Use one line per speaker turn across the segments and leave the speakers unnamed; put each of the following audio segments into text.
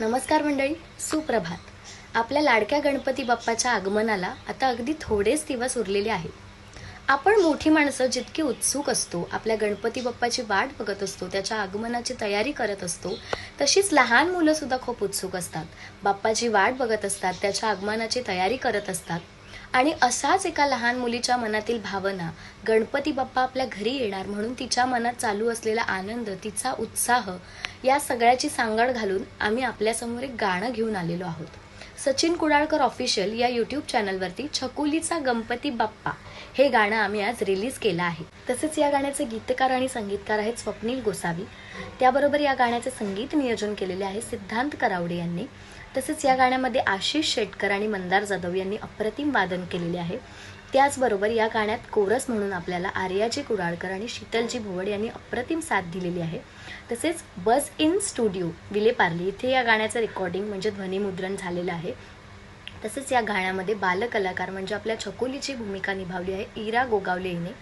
नमस्कार मंडळी सुप्रभात. आपल्या लाडक्या गणपती बाप्पाच्या आगमनाला आता अगदी थोडेच दिवस उरलेले आहेत. आपण मोठी माणसं जितकी उत्सुक असतो आपल्या गणपती बाप्पाची वाट बघत असतो त्याच्या आगमनाची तयारी करत असतो तशीच लहान मुलंसुद्धा खूप उत्सुक असतात. बाप्पाची वाट बघत असतात त्याच्या आगमनाची तयारी करत असतात. आणि असाच एका लहान मुलीच्या मनातील भावना गणपती बाप्पा आपल्या घरी येणार म्हणून तिच्या मनात चालू असलेला आनंद तिचा उत्साह या सगळ्याची सांगड घालून आम्ही आपल्यासमोर एक गाणं घेऊन आलेलो आहोत. सचिन कुडाळकर ऑफिशियल या यूट्यूब चॅनलवरती छकुलीचा गणपती बाप्पा हे गाणं आम्ही आज रिलीज केलं आहे. तसेच या गाण्याचे गीतकार आणि संगीतकार आहेत स्वप्नील गोसावी. त्याबरोबर या गाण्याचे संगीत नियोजन केलेले आहे सिद्धांत करावडे यांनी. तसेच या गाण्यामध्ये आशिष शेटकर आणि मंदार जाधव यांनी अप्रतिम वादन केलेले आहे. त्याचबरोबर या गाण्यात कोरस म्हणून आपल्याला आर्याजी कुडाळकर आणि शीतलजी भुवड यांनी अप्रतिम साथ दिलेली आहे. तसेच बस इन स्टुडिओ विलेपार्ली इथे या गाण्याचं रेकॉर्डिंग म्हणजे ध्वनिमुद्रण झालेलं आहे. तसेच या गाण्यामध्ये बालकलाकार म्हणजे आपल्या छकोलीची भूमिका निभावली आहे इरा गोगावले हिने.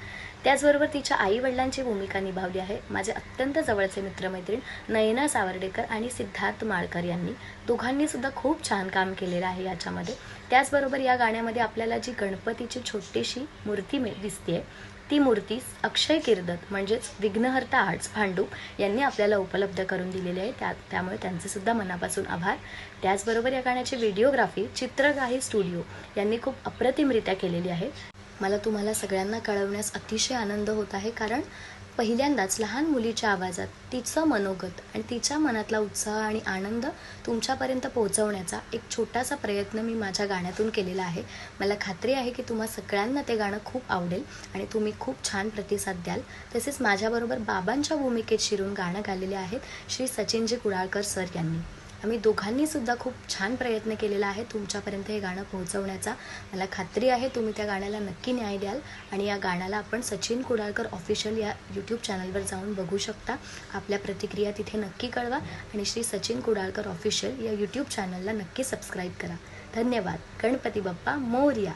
त्याचबरोबर तिच्या आई वडिलांची भूमिका निभावली आहे. माझे अत्यंत जवळचे मित्रमैत्रीण नयना सावर्डेकर आणि सिद्धार्थ माळकर यांनी दोघांनी सुद्धा खूप छान काम केलेलं आहे याच्यामध्ये. त्याचबरोबर या गाण्यामध्ये आपल्याला जी गणपतीची छोटीशी मूर्ती मिळ दिसते ती मूर्ती अक्षय किर्दत म्हणजेच विघ्नहर्ता आर्ट्स भांडूप यांनी आपल्याला उपलब्ध करून दिलेली आहे. त्या त्यामुळे त्यांचे सुद्धा मनापासून आभार. त्याचबरोबर या गाण्याची व्हिडिओग्राफी चित्रगाही स्टुडिओ यांनी खूप अप्रतिमरित्या केलेली आहे. मला तुम्हाला सगळ्यांना कळवण्यास अतिशय आनंद होत आहे कारण पहिल्यांदाच लहान मुलीच्या आवाजात तिचं मनोगत आणि तिच्या मनातला उत्साह आणि आनंद तुमच्यापर्यंत पोहोचवण्याचा एक छोटासा प्रयत्न मी माझ्या गाण्यातून केलेला आहे. मला खात्री आहे की तुम्हा सगळ्यांना ते गाणं खूप आवडेल आणि तुम्ही खूप छान प्रतिसाद द्याल. तसेच माझ्याबरोबर बाबांच्या भूमिकेत शिरून गाणं गालेले आहेत श्री सचिनजी कुडाळकर सर यांनी. आम्ही दोघांनी सुद्धा खूप छान प्रयत्न केलेला आहे तुमच्यापर्यंत हे गाणं पोहोचवण्याचा. मला खात्री आहे तुम्ही त्या गाण्याला नक्की न्याय द्याल आणि या गाण्याला आपण सचिन कुडाळकर ऑफिशियल या यूट्यूब चॅनलवर जाऊन बघू शकता. आपल्या प्रतिक्रिया तिथे नक्की कळवा आणि श्री सचिन कुडाळकर ऑफिशियल या यूट्यूब चॅनलला नक्की सबस्क्राईब करा. धन्यवाद. गणपती बाप्पा मोर्या.